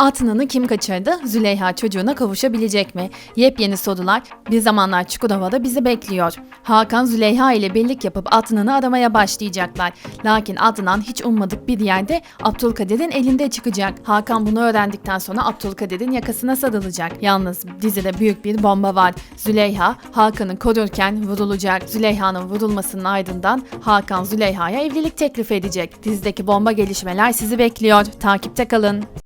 Atnan'ı kim kaçırdı? Züleyha çocuğuna kavuşabilecek mi? Yepyeni sorular bir zamanlar Çukurova'da bizi bekliyor. Hakan Züleyha ile birlik yapıp Atnan'ı aramaya başlayacaklar. Lakin Adnan hiç ummadık bir yerde Abdülkadir'in elinde çıkacak. Hakan bunu öğrendikten sonra Abdülkadir'in yakasına sarılacak. Yalnız dizide büyük bir bomba var. Züleyha Hakan'ı korurken vurulacak. Züleyha'nın vurulmasının ardından Hakan Züleyha'ya evlilik teklif edecek. Dizideki bomba gelişmeler sizi bekliyor. Takipte kalın.